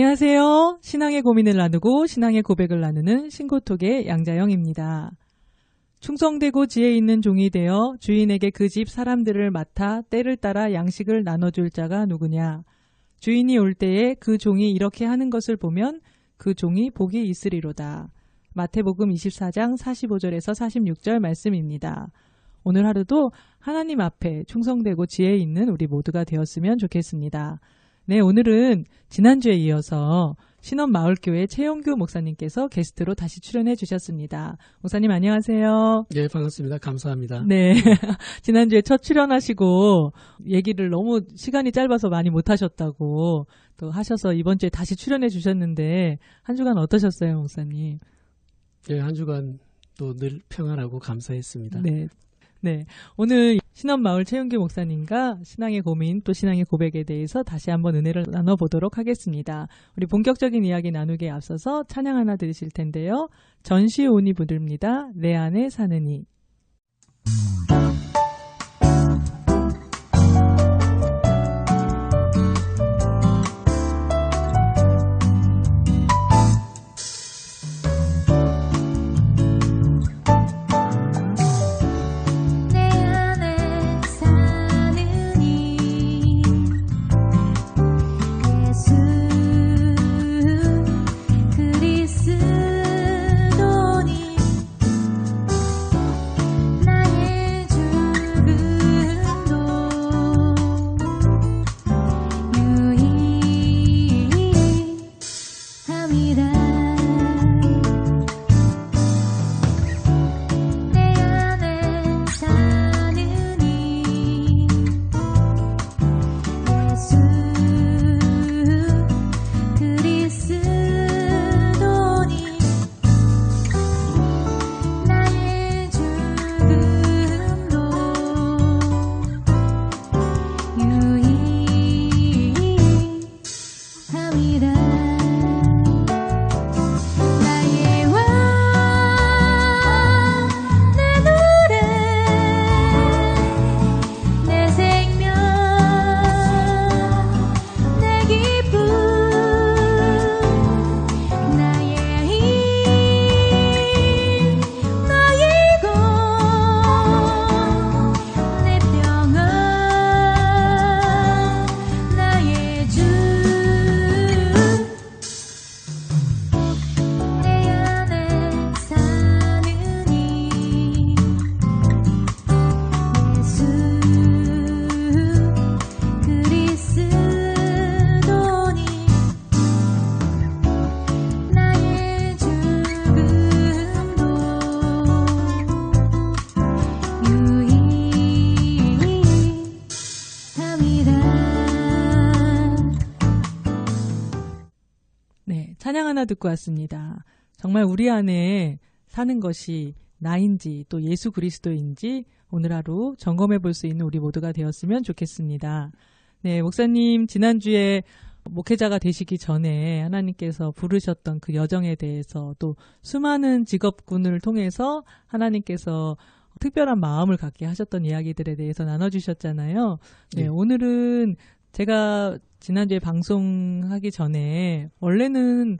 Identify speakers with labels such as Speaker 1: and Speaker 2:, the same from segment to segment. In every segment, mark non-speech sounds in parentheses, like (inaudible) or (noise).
Speaker 1: 안녕하세요. 신앙의 고민을 나누고 신앙의 고백을 나누는 신고톡의 양자영입니다. 충성되고 지혜 있는 종이 되어 주인에게 그 집 사람들을 맡아 때를 따라 양식을 나눠줄 자가 누구냐. 주인이 올 때에 그 종이 이렇게 하는 것을 보면 그 종이 복이 있으리로다. 마태복음 24장 45절에서 46절 말씀입니다. 오늘 하루도 하나님 앞에 충성되고 지혜 있는 우리 모두가 되었으면 좋겠습니다. 네, 오늘은 지난주에 이어서 신원마을교회 최영규 목사님께서 게스트로 다시 출연해 주셨습니다. 목사님 안녕하세요.
Speaker 2: 네, 반갑습니다. 감사합니다.
Speaker 1: 네. (laughs) 지난주에 첫 출연하시고 얘기를 너무 시간이 짧아서 많이 못 하셨다고 또 하셔서 이번 주에 다시 출연해 주셨는데 한 주간 어떠셨어요, 목사님?
Speaker 2: 네, 한 주간 또 늘 평안하고 감사했습니다.
Speaker 1: 네. 네. 오늘 신원마을 최윤규 목사님과 신앙의 고민 또 신앙의 고백에 대해서 다시 한번 은혜를 나눠보도록 하겠습니다. 우리 본격적인 이야기 나누기에 앞서서 찬양 하나 들으실 텐데요. 전시온이 부릅니다. 내 안에 사느니. 네. 찬양 하나 듣고 왔습니다. 정말 우리 안에 사는 것이 나인지 또 예수 그리스도인지 오늘 하루 점검해 볼 수 있는 우리 모두가 되었으면 좋겠습니다. 네, 목사님 지난주에 목회자가 되시기 전에 하나님께서 부르셨던 그 여정에 대해서 또 수많은 직업군을 통해서 하나님께서 특별한 마음을 갖게 하셨던 이야기들에 대해서 나눠주셨잖아요. 네,
Speaker 2: 네.
Speaker 1: 오늘은 제가 지난주에 방송하기 전에 원래는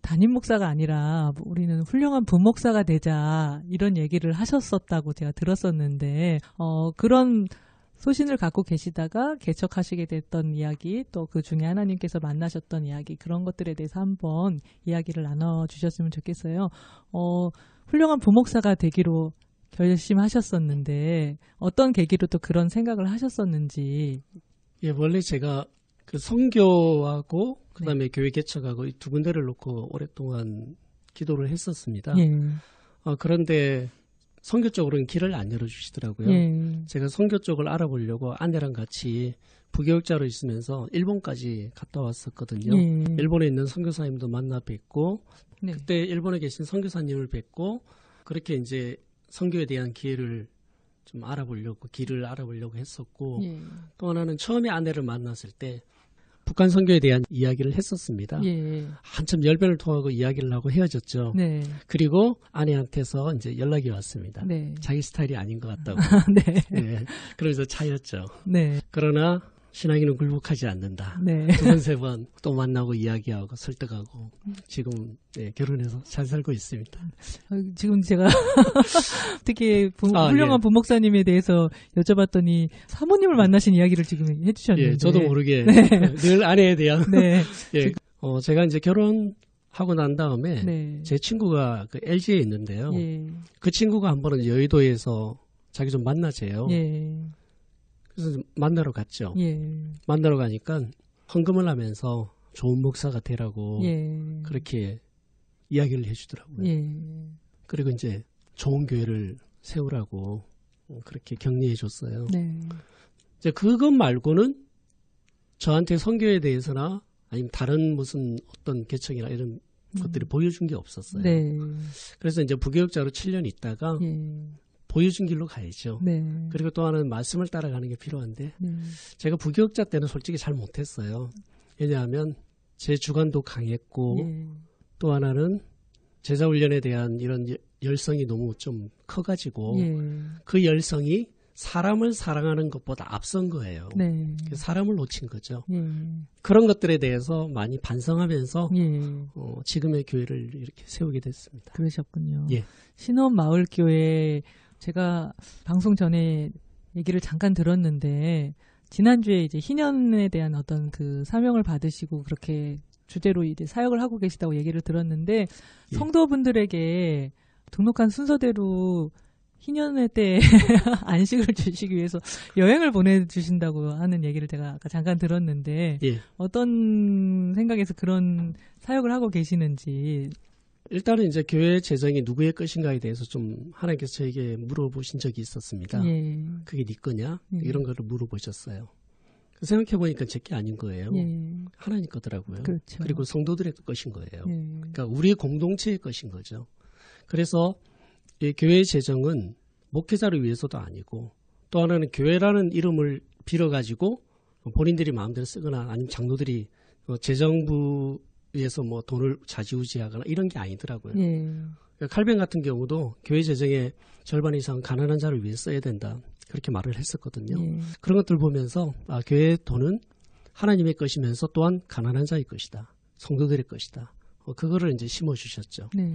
Speaker 1: 담임 목사가 아니라 뭐 우리는 훌륭한 부목사가 되자 이런 얘기를 하셨었다고 제가 들었었는데 어 그런 소신을 갖고 계시다가 개척하시게 됐던 이야기 또 그 중에 하나님께서 만나셨던 이야기 그런 것들에 대해서 한번 이야기를 나눠 주셨으면 좋겠어요. 어 훌륭한 부목사가 되기로 결심하셨었는데 어떤 계기로 또 그런 생각을 하셨었는지
Speaker 2: 예, 원래 제가 그 성교하고 그다음에 교회 개척하고 이 두 군데를 놓고 오랫동안 기도를 했었습니다.
Speaker 1: 예.
Speaker 2: 어, 그런데 성교 쪽으로는 길을 안 열어주시더라고요.
Speaker 1: 예.
Speaker 2: 제가 성교 쪽을 알아보려고 아내랑 같이 부교육자로 있으면서 일본까지 갔다 왔었거든요.
Speaker 1: 예.
Speaker 2: 일본에 있는 선교사님도 만나 뵙고
Speaker 1: 네.
Speaker 2: 그때 일본에 계신 선교사님을 뵙고 그렇게 이제 선교에 대한 기회를 좀 알아보려고 길을 알아보려고 했었고
Speaker 1: 예.
Speaker 2: 또 하나는 처음에 아내를 만났을 때 북한 선교에 대한 이야기를 했었습니다.
Speaker 1: 예.
Speaker 2: 한참 열변을 토하고 이야기를 하고 헤어졌죠.
Speaker 1: 네.
Speaker 2: 그리고 아내한테서 이제 연락이 왔습니다.
Speaker 1: 네.
Speaker 2: 자기 스타일이 아닌 것 같다고. (laughs)
Speaker 1: 네.
Speaker 2: 네. 그러면서 차였죠.
Speaker 1: 네.
Speaker 2: 그러나 신앙이는 굴복하지 않는다.
Speaker 1: 네.
Speaker 2: 두 번 세 번 또 만나고 이야기하고 설득하고 지금 네, 결혼해서 잘 살고 있습니다.
Speaker 1: 어, 지금 제가 (laughs) 특히 부-
Speaker 2: 아,
Speaker 1: 훌륭한
Speaker 2: 예.
Speaker 1: 부목사님에 대해서 여쭤봤더니 사모님을 만나신 이야기를 지금 해주셨는데.
Speaker 2: 예, 저도 모르게 늘 아내에 대한
Speaker 1: 네. (laughs)
Speaker 2: 예, 어, 제가 이제 결혼 하고 난 다음에
Speaker 1: 네.
Speaker 2: 제 친구가 그 LG에 있는데요.
Speaker 1: 예.
Speaker 2: 그 친구가 한 번은 여의도에서 자기 좀 만나재요.
Speaker 1: 예.
Speaker 2: 그래서 만나러 갔죠.
Speaker 1: 예.
Speaker 2: 만나러 가니까 헌금을 하면서 좋은 목사가 되라고
Speaker 1: 예.
Speaker 2: 그렇게 이야기를 해주더라고요.
Speaker 1: 예.
Speaker 2: 그리고 이제 좋은 교회를 세우라고 어, 그렇게 격려해 줬어요.
Speaker 1: 네.
Speaker 2: 이제 그것 말고는 저한테 선교에 대해서나 아니면 다른 무슨 어떤 개척이나 이런 것들이 보여준 게 없었어요.
Speaker 1: 음. 네.
Speaker 2: 그래서 이제 부교육자로 7년 있다가
Speaker 1: 예.
Speaker 2: 보여준 길로 가야죠.
Speaker 1: 네.
Speaker 2: 그리고 또 하나는 말씀을 따라가는 게 필요한데
Speaker 1: 네.
Speaker 2: 제가 부교육자 때는 솔직히 잘 못했어요. 왜냐하면 제 주관도 강했고
Speaker 1: 예.
Speaker 2: 또 하나는 제자 훈련에 대한 이런 여- 열성이 너무 좀 커가지고
Speaker 1: 예.
Speaker 2: 그 열성이 사람을 사랑하는 것보다 앞선 거예요.
Speaker 1: 네.
Speaker 2: 그 사람을 놓친 거죠.
Speaker 1: 예.
Speaker 2: 그런 것들에 대해서 많이 반성하면서
Speaker 1: 예.
Speaker 2: 어, 지금의 교회를 이렇게 세우게 됐습니다.
Speaker 1: 그러셨군요.
Speaker 2: 예.
Speaker 1: 신원 마을 교회 제가 방송 전에 얘기를 잠깐 들었는데 지난주에 이제 희년에 대한 어떤 그 사명을 받으시고 그렇게 주제로 이제 사역을 하고 계시다고 얘기를 들었는데
Speaker 2: 예.
Speaker 1: 성도분들에게 등록한 순서대로 희년회 때 (laughs) 안식을 주시기 위해서 여행을 보내주신다고 하는 얘기를 제가 아까 잠깐 들었는데
Speaker 2: 예.
Speaker 1: 어떤 생각에서 그런 사역을 하고 계시는지
Speaker 2: 일단은 이제 교회 재정이 누구의 것인가에 대해서 좀 하나님께서 저에게 물어보신 적이 있었습니다.
Speaker 1: 예.
Speaker 2: 그게 네 거냐?
Speaker 1: 예.
Speaker 2: 이런 거를 물어보셨어요. 생각해 보니까 제 게 아닌 거예요.
Speaker 1: 예.
Speaker 2: 하나님 거더라고요.
Speaker 1: 그렇죠.
Speaker 2: 리고 성도들의 것인 거예요.
Speaker 1: 예.
Speaker 2: 그러니까 우리 공동체의 것인 거죠. 그래서 이 교회 재정은 목회자를 위해서도 아니고 또 하나는 교회라는 이름을 빌어 가지고 본인들이 마음대로 쓰거나 아니면 장로들이 어, 재정부 에서 뭐 돈을 좌지우지하거나 이런 게 아니더라고요.
Speaker 1: 예.
Speaker 2: 그러니까 칼뱅 같은 경우도 교회 재정의 절반 이상 가난한 자를 위해 써야 된다. 그렇게 말을 했었거든요.
Speaker 1: 예.
Speaker 2: 그런 것들 보면서 아, 교회의 돈은 하나님의 것이면서 또한 가난한 자의 것이다. 성도들의 것이다. 어, 그거를 이제 심어 주셨죠.
Speaker 1: 네.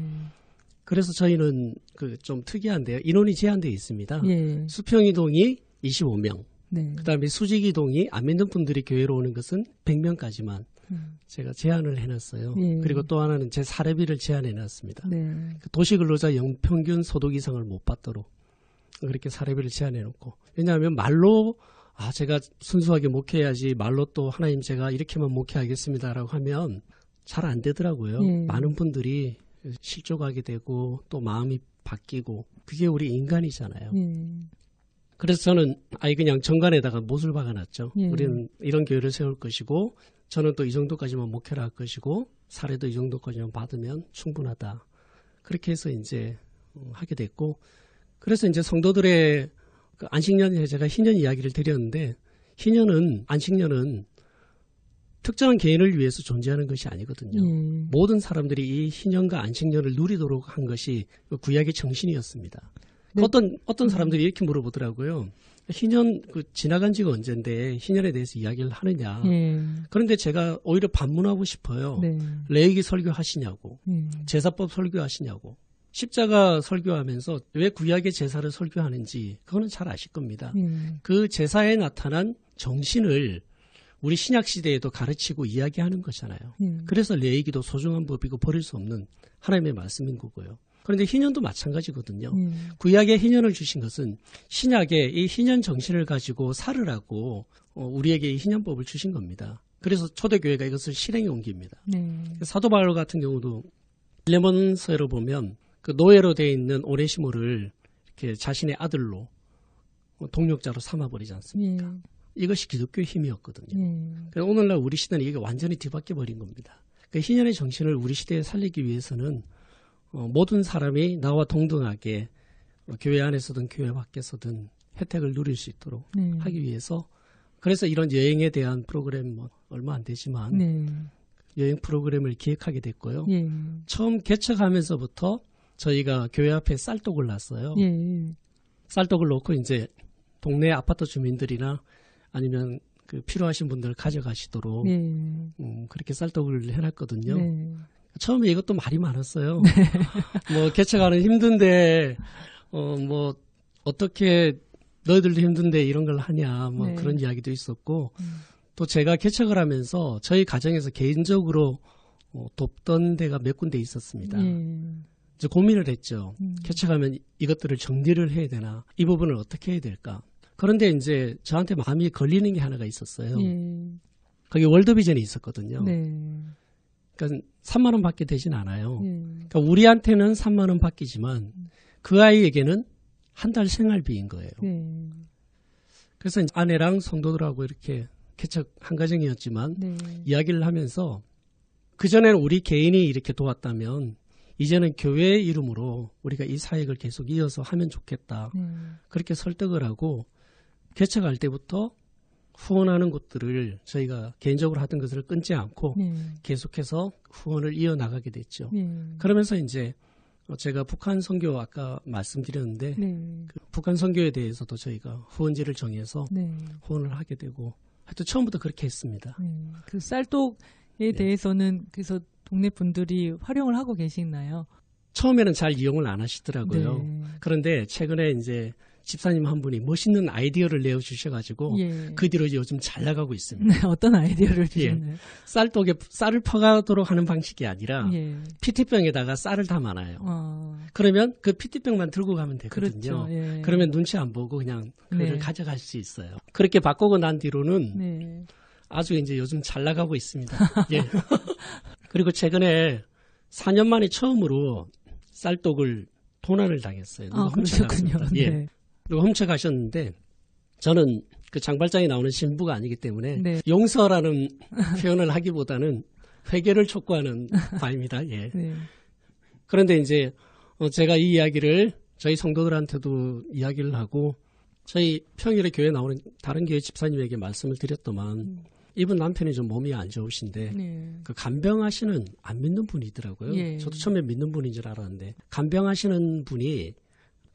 Speaker 2: 그래서 저희는 그 좀 특이한데요. 인원이 제한되어 있습니다.
Speaker 1: 예.
Speaker 2: 수평이동이 25명.
Speaker 1: 네.
Speaker 2: 그다음에 수직 이동이 안 믿는 분들이 교회로 오는 것은 100명까지만
Speaker 1: 음.
Speaker 2: 제가 제한을 해놨어요.
Speaker 1: 예.
Speaker 2: 그리고 또 하나는 제 사례비를 제한해놨습니다.
Speaker 1: 네.
Speaker 2: 그 도시 근로자 영평균 소득 이상을 못 받도록 그렇게 사례비를 제한해놓고 왜냐하면 말로 아 제가 순수하게 목회해야지 말로 또 하나님 제가 이렇게만 목회하겠습니다라고 하면 잘 안 되더라고요.
Speaker 1: 예.
Speaker 2: 많은 분들이 실족하게 되고 또 마음이 바뀌고 그게 우리 인간이잖아요.
Speaker 1: 예.
Speaker 2: 그래서 저는 아예 그냥 정관에다가 못을 박아놨죠.
Speaker 1: 예.
Speaker 2: 우리는 이런 교회를 세울 것이고 저는 또 이 정도까지만 목회를 할 것이고 사례도 이 정도까지만 받으면 충분하다. 그렇게 해서 이제 어, 하게 됐고 그래서 이제 성도들의 그 안식년에 제가 희년 이야기를 드렸는데 희년은 안식년은 특정한 개인을 위해서 존재하는 것이 아니거든요.
Speaker 1: 예.
Speaker 2: 모든 사람들이 이 희년과 안식년을 누리도록 한 것이 그 구약의 정신이었습니다.
Speaker 1: 네.
Speaker 2: 어떤 어떤 사람들이 이렇게 물어보더라고요. 희년 그 지나간 지가 언젠데 희년에 대해서 이야기를 하느냐.
Speaker 1: 예.
Speaker 2: 그런데 제가 오히려 반문하고 싶어요.
Speaker 1: 네.
Speaker 2: 레이기 설교하시냐고,
Speaker 1: 예.
Speaker 2: 제사법 설교하시냐고, 십자가 설교하면서 왜 구약의 제사를 설교하는지 그거는 잘 아실 겁니다.
Speaker 1: 예.
Speaker 2: 그 제사에 나타난 정신을 우리 신약 시대에도 가르치고 이야기하는 거잖아요.
Speaker 1: 예.
Speaker 2: 그래서 레이기도 소중한 법이고 버릴 수 없는 하나님의 말씀인 거고요. 그런데 희년도 마찬가지거든요.
Speaker 1: 예.
Speaker 2: 구약의 희년을 주신 것은 신약의 이 희년 정신을 가지고 살으라고 어, 우리에게 이 희년법을 주신 겁니다. 그래서 초대교회가 이것을 실행에 옮깁니다.
Speaker 1: 네.
Speaker 2: 사도 바울 같은 경우도 레몬서로 보면 그 노예로 되어 있는 오네시모를 이렇게 자신의 아들로 어, 동력자로 삼아버리지 않습니까?
Speaker 1: 예.
Speaker 2: 이것이 기독교의 힘이었거든요.
Speaker 1: 예.
Speaker 2: 그래서 오늘날 우리 시대는 이게 완전히 뒤바뀌어 버린 겁니다. 그 희년의 정신을 우리 시대에 살리기 위해서는 어, 모든 사람이 나와 동등하게 어, 교회 안에서든 교회 밖에서든 혜택을 누릴 수 있도록
Speaker 1: 네.
Speaker 2: 하기 위해서 그래서 이런 여행에 대한 프로그램 뭐 얼마 안 되지만
Speaker 1: 네.
Speaker 2: 여행 프로그램을 기획하게 됐고요.
Speaker 1: 예.
Speaker 2: 처음 개척하면서부터 저희가 교회 앞에 쌀떡을 놨어요.
Speaker 1: 예.
Speaker 2: 쌀떡을 놓고 이제 동네 아파트 주민들이나 아니면 그 필요하신 분들 가져가시도록
Speaker 1: 네.
Speaker 2: 음, 그렇게 쌀떡을 해놨거든요.
Speaker 1: 네.
Speaker 2: 처음에 이것도 말이 많았어요. (laughs) 뭐 개척하는 힘든데 어 뭐 어떻게 너희들도 힘든데 이런 걸 하냐 뭐
Speaker 1: 네.
Speaker 2: 그런 이야기도 있었고
Speaker 1: 음.
Speaker 2: 또 제가 개척을 하면서 저희 가정에서 개인적으로 어, 돕던 데가 몇 군데 있었습니다.
Speaker 1: 예.
Speaker 2: 이제 고민을 했죠.
Speaker 1: 음.
Speaker 2: 개척하면 이것들을 정리를 해야 되나 이 부분을 어떻게 해야 될까. 그런데 이제 저한테 마음이 걸리는 게 하나가 있었어요.
Speaker 1: 예.
Speaker 2: 거기 월드비전이 있었거든요.
Speaker 1: 네.
Speaker 2: 그러니까 3만 원밖에 되진 않아요.
Speaker 1: 예.
Speaker 2: 그러니까 우리한테는 3만 원 받기지만 그 아이에게는 한 달 생활비인 거예요.
Speaker 1: 네.
Speaker 2: 그래서 아내랑 성도들하고 이렇게 개척 한 가정이었지만
Speaker 1: 네.
Speaker 2: 이야기를 하면서 그 전에는 우리 개인이 이렇게 도왔다면 이제는 교회의 이름으로 우리가 이 사역을 계속 이어서 하면 좋겠다.
Speaker 1: 네.
Speaker 2: 그렇게 설득을 하고 개척할 때부터 후원하는 것들을 저희가 개인적으로 하던 것을 끊지 않고
Speaker 1: 네.
Speaker 2: 계속해서 후원을 이어 나가게 됐죠.
Speaker 1: 네.
Speaker 2: 그러면서 이제 어, 제가 북한 선교 아까 말씀드렸는데
Speaker 1: 네.
Speaker 2: 그 북한 선교에 대해서도 저희가 후원지를 정해서
Speaker 1: 네.
Speaker 2: 후원을 하게 되고 하여튼 처음부터 그렇게 했습니다.
Speaker 1: 네. 그 쌀독에 대해서는 그래서 동네 분들이 활용을 하고 계시나요?
Speaker 2: 처음에는 잘 이용을 안 하시더라고요.
Speaker 1: 네.
Speaker 2: 그런데 최근에 이제 집사님 한 분이 멋있는 아이디어를 내어 주셔가지고
Speaker 1: 예.
Speaker 2: 그 뒤로 요즘 잘 나가고 있습니다.
Speaker 1: 네, 어떤 아이디어를 주셨나요?
Speaker 2: 쌀독에 쌀을 퍼가도록 하는 방식이 아니라
Speaker 1: 예.
Speaker 2: 피티병에다가 쌀을 담아놔요.
Speaker 1: 어,
Speaker 2: 그러면 그 피티병만 들고 가면 되거든요.
Speaker 1: 그렇죠. 예.
Speaker 2: 그러면 눈치 안 보고 그냥 그거를
Speaker 1: 네.
Speaker 2: 가져갈 수 있어요. 그렇게 바꾸고 난 뒤로는
Speaker 1: 네.
Speaker 2: 아주 이제 요즘 잘 나가고 있습니다. 예. (laughs) 그리고 최근에 4년 만에 처음으로 쌀독을 도난을 당했어요.
Speaker 1: 아.
Speaker 2: 훔쳐갔습니다. 예.
Speaker 1: 네.
Speaker 2: 훔쳐가셨는데 저는 그 장발장에 나오는 신부가 아니기 때문에
Speaker 1: 네.
Speaker 2: 용서라는 (laughs) 표현을 하기보다는 회개를 촉구하는 바입니다. 예. (laughs)
Speaker 1: 네.
Speaker 2: 그런데 이제 어, 제가 이 이야기를 저희 성도들한테도 이야기를 하고 저희 평일에 교회 나오는 다른 교회 집사님에게 말씀을 드렸더만 이분 남편이 좀 몸이 안 좋으신데
Speaker 1: 네.
Speaker 2: 그 간병하시는 안 믿는 분이더라고요.
Speaker 1: 예.
Speaker 2: 저도 처음에 믿는 분인 줄 알았는데 간병하시는 분이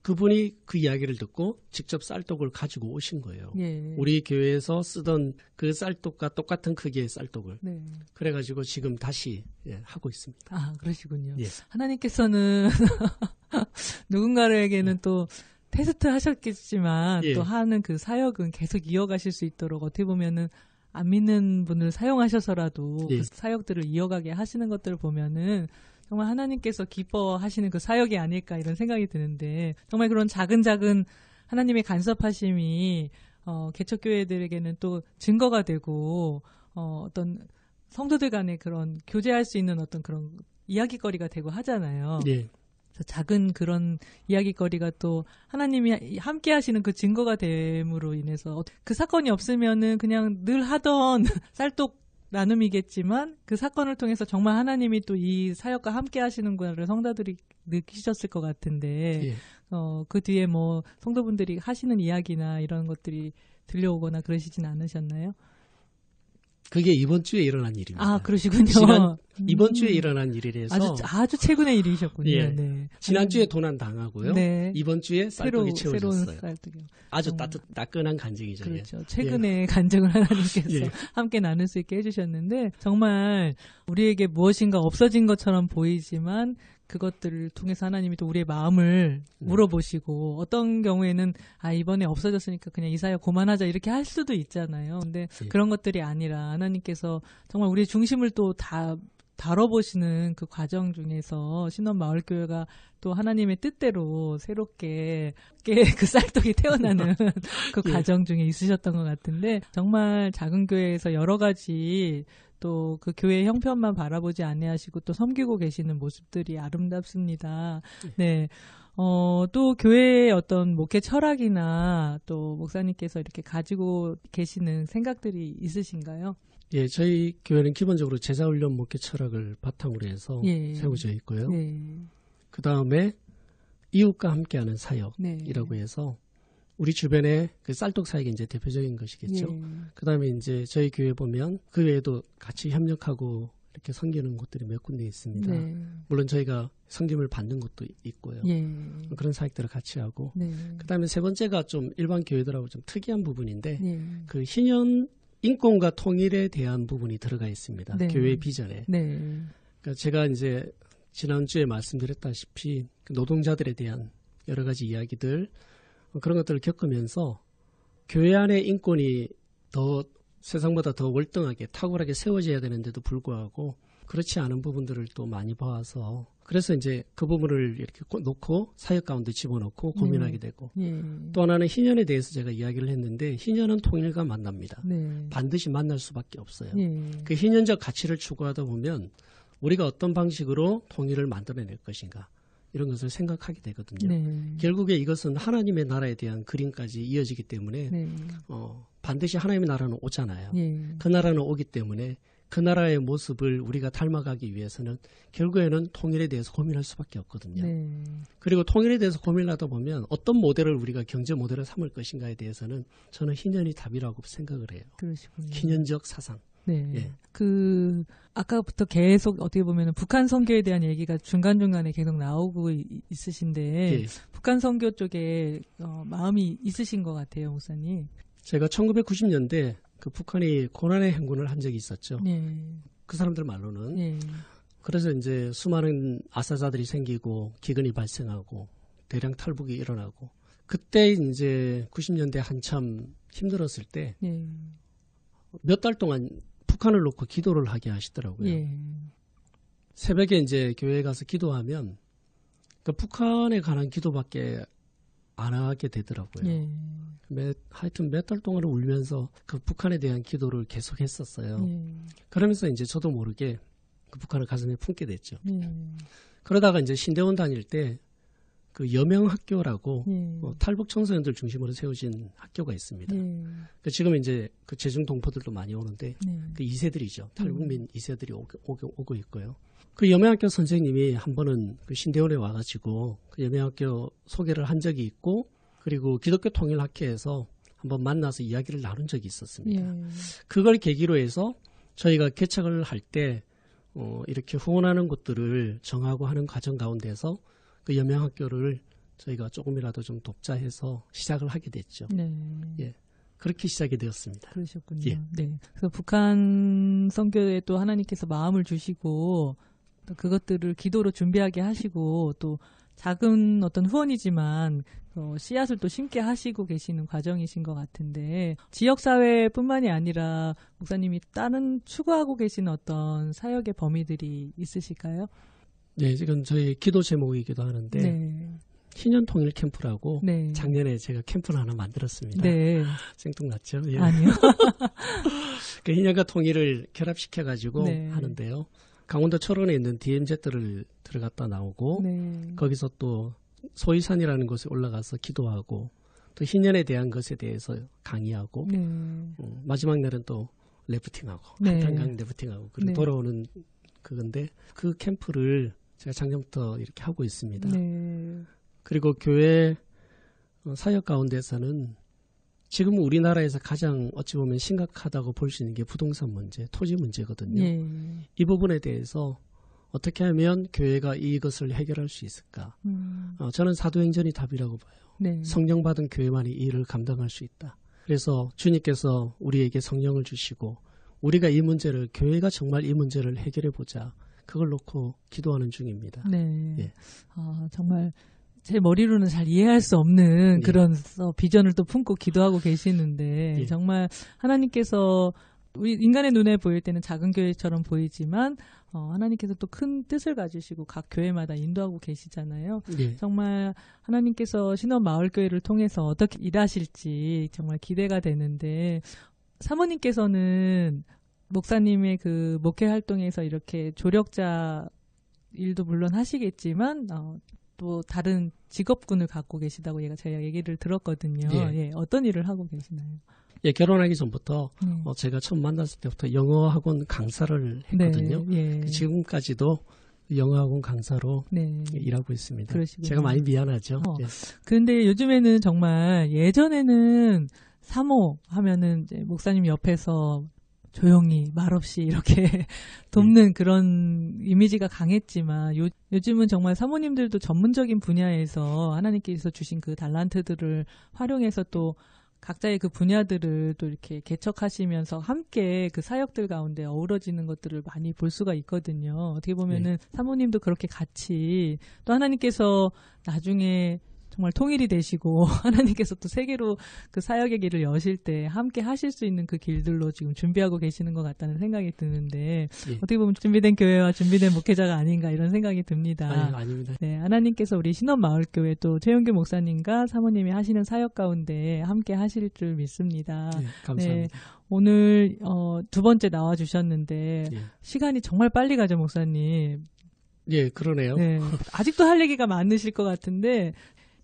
Speaker 2: 그분이 그 이야기를 듣고 직접 쌀독을 가지고 오신 거예요.
Speaker 1: 예.
Speaker 2: 우리 교회에서 쓰던 그 쌀독과 똑같은 크기의 쌀독을
Speaker 1: 네.
Speaker 2: 그래가지고 지금 다시 예, 하고 있습니다.
Speaker 1: 아, 그러시군요.
Speaker 2: 예.
Speaker 1: 하나님께서는 (laughs) 누군가에게는 또 테스트 하셨겠지만
Speaker 2: 예.
Speaker 1: 또 하는 그 사역은 계속 이어가실 수 있도록 어떻게 보면은 안 믿는 분을 사용하셔서라도
Speaker 2: 예.
Speaker 1: 그 사역들을 이어가게 하시는 것들을 보면은 정말 하나님께서 기뻐하시는 그 사역이 아닐까 이런 생각이 드는데 정말 그런 작은 작은 하나님의 간섭하심이 어, 개척교회들에게는 또 증거가 되고 어, 어떤 성도들 간의 그런 교제할 수 있는 어떤 그런 이야기거리가 되고 하잖아요.
Speaker 2: 예.
Speaker 1: 그래서 작은 그런 이야기거리가 또 하나님이 함께 하시는 그 증거가 됨으로 인해서 그 사건이 없으면은 그냥 늘 하던 (laughs) 쌀독 나눔이겠지만 그 사건을 통해서 정말 하나님이 또 이 사역과 함께 하시는 거를 성도들이 느끼셨을 것 같은데
Speaker 2: 예.
Speaker 1: 어, 그 뒤에 뭐 성도분들이 하시는 이야기나 이런 것들이 들려오거나 그러시진 않으셨나요?
Speaker 2: 그게 이번 주에 일어난 일입니다.
Speaker 1: 아, 그러시군요.
Speaker 2: 지난- 이번
Speaker 1: 음.
Speaker 2: 주에 일어난 일이라서
Speaker 1: 아주 아주 최근의 일이셨군요.
Speaker 2: 예.
Speaker 1: 네.
Speaker 2: 지난 주에 도난 당하고요.
Speaker 1: 네.
Speaker 2: 이번 주에
Speaker 1: 새로
Speaker 2: 쌀떡이
Speaker 1: 새로운
Speaker 2: 채워졌어요.
Speaker 1: 쌀떡이요.
Speaker 2: 아주
Speaker 1: 어.
Speaker 2: 따뜻 따끈한 간증이죠. 예.
Speaker 1: 그렇죠. 최근에 (laughs) 간증을 하나님께서
Speaker 2: 예.
Speaker 1: 함께 나눌 수 있게 해주셨는데 정말 우리에게 무엇인가 없어진 것처럼 보이지만 그것들을 통해서 하나님이 또 우리의 마음을
Speaker 2: 음.
Speaker 1: 물어보시고 어떤 경우에는 아 이번에 없어졌으니까 그냥 이 사역 그만하자 이렇게 할 수도 있잖아요. 근데
Speaker 2: 예.
Speaker 1: 그런 것들이 아니라 하나님께서 정말 우리의 중심을 또다 다뤄보시는 그 과정 중에서 신원 마을교회가 또 하나님의 뜻대로 새롭게 깨- (laughs) 그 쌀떡이 태어나는 (laughs) 그
Speaker 2: 예.
Speaker 1: 과정 중에 있으셨던 것 같은데 정말 작은 교회에서 여러 가지 또 그 교회 형편만 바라보지 아니하시고 또 섬기고 계시는 모습들이 아름답습니다. 네. 어, 또 교회의 어떤 목회 철학이나 또 목사님께서 이렇게 가지고 계시는 생각들이 있으신가요?
Speaker 2: 예, 저희 교회는 기본적으로 제자훈련 목회 철학을 바탕으로 해서
Speaker 1: 예.
Speaker 2: 세워져 있고요.
Speaker 1: 네.
Speaker 2: 그 다음에 이웃과 함께하는 사역이라고
Speaker 1: 네.
Speaker 2: 해서 우리 주변에 그 쌀떡 사역이 이제 대표적인 것이겠죠.
Speaker 1: 예.
Speaker 2: 그 다음에 이제 저희 교회 보면 그 외에도 같이 협력하고 이렇게 섬기는 곳들이 몇 군데 있습니다.
Speaker 1: 네.
Speaker 2: 물론 저희가 섬김을 받는 곳도 있고요.
Speaker 1: 예.
Speaker 2: 그런 사역들을 같이 하고
Speaker 1: 네.
Speaker 2: 그 다음에 세 번째가 좀 일반 교회들하고 좀 특이한 부분인데
Speaker 1: 예.
Speaker 2: 그 희년 인권과 통일에 대한 부분이 들어가 있습니다.
Speaker 1: 네.
Speaker 2: 교회 비전에.
Speaker 1: 네.
Speaker 2: 그러니까 제가 이제 지난주에 말씀드렸다시피 그 노동자들에 대한 여러 가지 이야기들 어, 그런 것들을 겪으면서 교회 안의 인권이 더 세상보다 더 월등하게 탁월하게 세워져야 되는데도 불구하고 그렇지 않은 부분들을 또 많이 봐서 그래서 이제 그 부분을 이렇게 고- 놓고 사역 가운데 집어넣고 고민하게
Speaker 1: 네.
Speaker 2: 되고
Speaker 1: 예.
Speaker 2: 또 하나는 희년에 대해서 제가 이야기를 했는데 희년은 통일과 만납니다.
Speaker 1: 네.
Speaker 2: 반드시 만날 수밖에 없어요.
Speaker 1: 예.
Speaker 2: 그 희년적 가치를 추구하다 보면 우리가 어떤 방식으로 통일을 만들어낼 것인가 이런 것을 생각하게 되거든요.
Speaker 1: 네.
Speaker 2: 결국에 이것은 하나님의 나라에 대한 그림까지 이어지기 때문에
Speaker 1: 네.
Speaker 2: 어, 반드시 하나님의 나라는 오잖아요.
Speaker 1: 예.
Speaker 2: 그 나라는 오기 때문에 그 나라의 모습을 우리가 닮아가기 위해서는 결국에는 통일에 대해서 고민할 수밖에 없거든요.
Speaker 1: 네.
Speaker 2: 그리고 통일에 대해서 고민하다 보면 어떤 모델을 우리가 경제 모델을 삼을 것인가에 대해서는 저는 희년이 답이라고 생각을 해요.
Speaker 1: 그러시군요.
Speaker 2: 희년적 사상.
Speaker 1: 네.
Speaker 2: 예.
Speaker 1: 그 아까부터 계속 어떻게 보면 북한 선교에 대한 얘기가 중간 중간에 계속 나오고 이- 있으신데
Speaker 2: 예.
Speaker 1: 북한 선교 쪽에 어, 마음이 있으신 것 같아요, 목사님.
Speaker 2: 제가 1990년대 그 북한이 고난의 행군을 한 적이 있었죠.
Speaker 1: 네.
Speaker 2: 그 사람들 말로는.
Speaker 1: 예.
Speaker 2: 그래서 이제 수많은 아사자들이 생기고 기근이 발생하고 대량 탈북이 일어나고 그때 이제 90년대 한참 힘들었을 때 몇달
Speaker 1: 예.
Speaker 2: 동안 북한을 놓고 기도를 하게 하시더라고요.
Speaker 1: 예.
Speaker 2: 새벽에 이제 교회 가서 기도하면 그 북한에 관한 기도밖에 안 하게 되더라고요.
Speaker 1: 예.
Speaker 2: 몇, 하여튼 몇 달 동안 울면서 그 북한에 대한 기도를 계속 했었어요.
Speaker 1: 예.
Speaker 2: 그러면서 이제 저도 모르게 그 북한을 가슴에 품게 됐죠.
Speaker 1: 예.
Speaker 2: 그러다가 이제 신대원 다닐 때 그 여명학교라고
Speaker 1: 예.
Speaker 2: 어, 탈북 청소년들 중심으로 세워진 학교가 있습니다.
Speaker 1: 예.
Speaker 2: 그 지금 이제 그 재중 동포들도 많이 오는데
Speaker 1: 네.
Speaker 2: 그 2세들이죠. 탈북민
Speaker 1: 음.
Speaker 2: 2세들이 오고, 오고, 오고 있고요. 그 여명학교 선생님이 한 번은 그 신대원에 와가지고 그 여명학교 소개를 한 적이 있고 그리고 기독교 통일학회에서 한번 만나서 이야기를 나눈 적이 있었습니다.
Speaker 1: 예.
Speaker 2: 그걸 계기로 해서 저희가 개척을 할때 어, 이렇게 후원하는 곳들을 정하고 하는 과정 가운데서 그 여명학교를 저희가 조금이라도 좀 돕자 해서 시작을 하게 됐죠.
Speaker 1: 네.
Speaker 2: 예. 그렇게 시작이 되었습니다.
Speaker 1: 그러셨군요.
Speaker 2: 예.
Speaker 1: 네. 그래서 북한 선교에 또 하나님께서 마음을 주시고 또 그것들을 기도로 준비하게 하시고 또 작은 어떤 후원이지만 어, 씨앗을 또 심게 하시고 계시는 과정이신 것 같은데 지역 사회뿐만이 아니라 목사님이 다른 추구하고 계시는 어떤 사역의 범위들이 있으실까요?
Speaker 2: 네, 지금 저희 기도 제목이기도 하는데
Speaker 1: 네.
Speaker 2: 희년 통일 캠프라고
Speaker 1: 네.
Speaker 2: 작년에 제가 캠프를 하나 만들었습니다.
Speaker 1: 네. (laughs)
Speaker 2: 생뚱났죠? 예.
Speaker 1: 아니요. (laughs)
Speaker 2: 그 희년과 통일을 결합시켜 가지고
Speaker 1: 네.
Speaker 2: 하는데요. 강원도 철원에 있는 DMZ를 들어갔다 나오고
Speaker 1: 네.
Speaker 2: 거기서 또 소이산이라는 곳에 올라가서 기도하고 또 희년에 대한 것에 대해서 강의하고
Speaker 1: 네.
Speaker 2: 어, 마지막 날은 또 래프팅하고
Speaker 1: 네.
Speaker 2: 한탄강 래프팅하고 그리고
Speaker 1: 네.
Speaker 2: 돌아오는 그건데 그 캠프를 제가 작년부터 이렇게 하고 있습니다.
Speaker 1: 네.
Speaker 2: 그리고 교회 어, 사역 가운데서는 지금 우리나라에서 가장 어찌 보면 심각하다고 볼 수 있는 게 부동산 문제, 토지 문제거든요.
Speaker 1: 예.
Speaker 2: 이 부분에 대해서 어떻게 하면 교회가 이것을 해결할 수 있을까?
Speaker 1: 음.
Speaker 2: 어, 저는 사도행전이 답이라고 봐요.
Speaker 1: 네.
Speaker 2: 성령 받은 교회만이 이 일을 감당할 수 있다. 그래서 주님께서 우리에게 성령을 주시고 우리가 이 문제를 교회가 정말 이 문제를 해결해 보자. 그걸 놓고 기도하는 중입니다.
Speaker 1: 네.
Speaker 2: 예.
Speaker 1: 아, 정말 제 머리로는 잘 이해할 수 없는
Speaker 2: 예.
Speaker 1: 그런 어, 비전을 또 품고 기도하고 계시는데
Speaker 2: 예.
Speaker 1: 정말 하나님께서 우리 인간의 눈에 보일 때는 작은 교회처럼 보이지만 어, 하나님께서 또 큰 뜻을 가지시고 각 교회마다 인도하고 계시잖아요.
Speaker 2: 예.
Speaker 1: 정말 하나님께서 신원 마을 교회를 통해서 어떻게 일하실지 정말 기대가 되는데 사모님께서는 목사님의 그 목회 활동에서 이렇게 조력자 일도 물론 하시겠지만 어, 또 다른 직업군을 갖고 계시다고 얘가 제가 얘기를 들었거든요.
Speaker 2: 예.
Speaker 1: 예, 어떤 일을 하고 계시나요?
Speaker 2: 예, 결혼하기 전부터
Speaker 1: 네.
Speaker 2: 어, 제가 처음 만났을 때부터 영어 학원 강사를 했거든요.
Speaker 1: 네, 예.
Speaker 2: 지금까지도 영어 학원 강사로
Speaker 1: 네.
Speaker 2: 일하고 있습니다.
Speaker 1: 그러시군요.
Speaker 2: 제가 많이 미안하죠.
Speaker 1: 어.
Speaker 2: 예.
Speaker 1: 근데 요즘에는 정말 예전에는 사모 하면은 목사님 옆에서 조용히 말없이 이렇게 (laughs) 돕는 그런 이미지가 강했지만 요, 요즘은 정말 사모님들도 전문적인 분야에서 하나님께서 주신 그 달란트들을 활용해서 또 각자의 그 분야들을 또 이렇게 개척하시면서 함께 그 사역들 가운데 어우러지는 것들을 많이 볼 수가 있거든요. 어떻게 보면은 사모님도 그렇게 같이 또 하나님께서 나중에 정말 통일이 되시고 (laughs) 하나님께서 또 세계로 그 사역의 길을 여실 때 함께 하실 수 있는 그 길들로 지금 준비하고 계시는 것 같다는 생각이 드는데
Speaker 2: 예.
Speaker 1: 어떻게 보면 준비된 교회와 준비된 목회자가 아닌가 이런 생각이 듭니다.
Speaker 2: 아니, 아닙니다.
Speaker 1: 네, 하나님께서 우리 신원마을교회 또 최영규 목사님과 사모님이 하시는 사역 가운데 함께 하실 줄 믿습니다.
Speaker 2: 예, 감사합니다.
Speaker 1: 오늘 어, 두 번째 나와 주셨는데
Speaker 2: 예.
Speaker 1: 시간이 정말 빨리 가죠, 목사님.
Speaker 2: 예, 그러네요.
Speaker 1: 네, 아직도 할 얘기가 많으실 것 같은데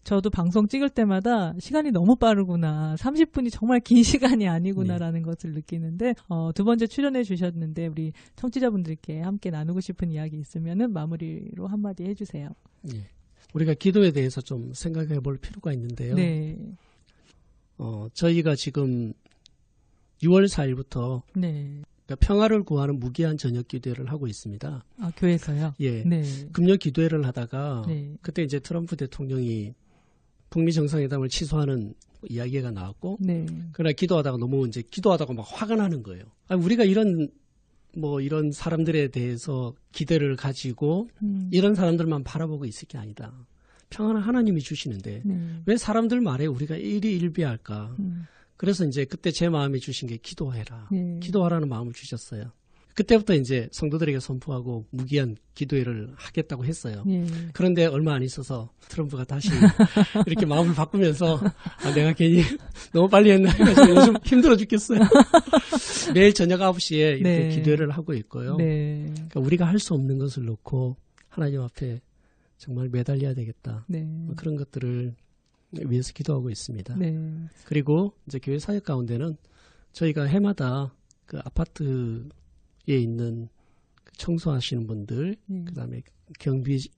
Speaker 1: 저도 방송 찍을 때마다 시간이 너무 빠르구나. 30분이 정말 긴 (laughs) 시간이 아니구나라는 것을 느끼는데 어, 두 번째 출연해 주셨는데 우리 청취자분들께 함께 나누고 싶은 이야기 있으면은 마무리로 한마디 해 주세요.
Speaker 2: 예. 우리가 기도에 대해서 좀 생각해 볼 필요가 있는데요.
Speaker 1: 네,
Speaker 2: 어, 저희가 지금 6월 4일부터
Speaker 1: 네,
Speaker 2: 평화를 구하는 무기한 저녁 기도회를 하고 있습니다.
Speaker 1: 아 교회에서요.
Speaker 2: 예.
Speaker 1: 네,
Speaker 2: 금요 기도회를 하다가
Speaker 1: 네,
Speaker 2: 그때 이제 트럼프 대통령이 북미 정상회담을 취소하는 이야기가 나왔고
Speaker 1: 네,
Speaker 2: 그러나 기도하다가 너무 이제 기도하다가 막 화가 나는 거예요. 아, 우리가 이런 뭐 이런 사람들에 대해서 기대를 가지고
Speaker 1: 음,
Speaker 2: 이런 사람들만 바라보고 있을 게 아니다. 평안은 하나님이 주시는데
Speaker 1: 네,
Speaker 2: 왜 사람들 말에 우리가 일희일비할까?
Speaker 1: 음,
Speaker 2: 그래서 이제 그때 제 마음에 주신 게 기도해라.
Speaker 1: 네.
Speaker 2: 기도하라는 마음을 주셨어요. 그때부터 이제 성도들에게 선포하고 무기한 기도회를 하겠다고 했어요.
Speaker 1: 예.
Speaker 2: 그런데 얼마 안 있어서 트럼프가 다시 (laughs) 이렇게 마음을 바꾸면서 아, 내가 괜히 (laughs) 너무 빨리 했나 해가지고 요즘 힘들어 죽겠어요. (laughs) 매일 저녁 9시에 이렇게
Speaker 1: 네.
Speaker 2: 기도회를 하고 있고요.
Speaker 1: 네.
Speaker 2: 그러니까 우리가 할 수 없는 것을 놓고 하나님 앞에 정말 매달려야 되겠다.
Speaker 1: 네.
Speaker 2: 뭐 그런 것들을 위해서 기도하고 있습니다.
Speaker 1: 네.
Speaker 2: 그리고 이제 교회 사역 가운데는 저희가 해마다 그 아파트에 있는 그 청소하시는 분들,
Speaker 1: 예.
Speaker 2: 그다음에 경비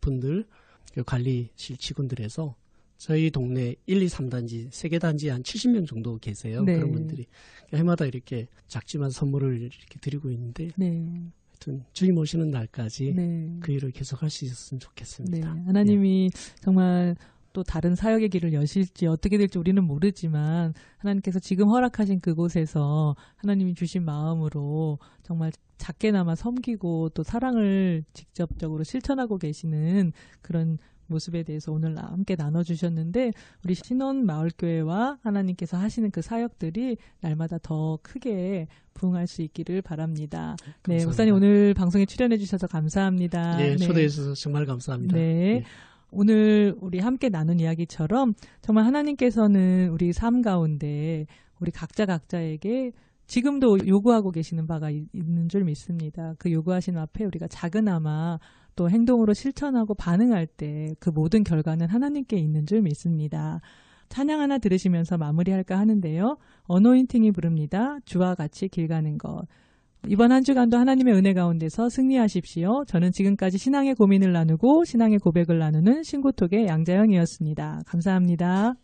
Speaker 2: 분들, 그 관리실 직원들에서 저희 동네 1, 2, 3단지, 세개 단지에 한 70명 정도 계세요.
Speaker 1: 네.
Speaker 2: 그런 분들이 해마다 이렇게 작지만 선물을 이렇게 드리고 있는데
Speaker 1: 네.
Speaker 2: 하여튼 주님 오시는 날까지
Speaker 1: 네.
Speaker 2: 그 일을 계속할 수 있었으면
Speaker 1: 네.
Speaker 2: 좋겠습니다.
Speaker 1: 하나님이 정말 또 다른 사역의 길을 여실지 어떻게 될지 우리는 모르지만 하나님께서 지금 허락하신 그곳에서 하나님이 주신 마음으로 정말 작게나마 섬기고 또 사랑을 직접적으로 실천하고 계시는 그런 모습에 대해서 오늘 함께 나눠주셨는데 우리 신원 마을교회와 하나님께서 하시는 그 사역들이 날마다 더 크게 부흥할 수 있기를 바랍니다. 네,
Speaker 2: 감사합니다.
Speaker 1: 목사님 오늘 방송에 출연해 주셔서 감사합니다.
Speaker 2: 예,
Speaker 1: 네.
Speaker 2: 초대해 주셔서 정말 감사합니다.
Speaker 1: 네.
Speaker 2: 예.
Speaker 1: 오늘 우리 함께 나눈 이야기처럼 정말 하나님께서는 우리 삶 가운데 우리 각자 각자에게 지금도 요구하고 계시는 바가 이- 있는 줄 믿습니다. 그 요구하신 앞에 우리가 작은아마 또 행동으로 실천하고 반응할 때 그 모든 결과는 하나님께 있는 줄 믿습니다. 찬양 하나 들으시면서 마무리할까 하는데요. 어노인팅이 부릅니다. 주와 같이 길 가는 것. 이번 한 주간도 하나님의 은혜 가운데서 승리하십시오. 저는 지금까지 신앙의 고민을 나누고 신앙의 고백을 나누는 신고톡의 양자영이었습니다. 감사합니다.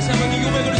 Speaker 3: 다. 할렐루야. 그렇게 우리 같이 손잡고 주님 앞에 다시 한번 이 고백으로 주님 앞에 나가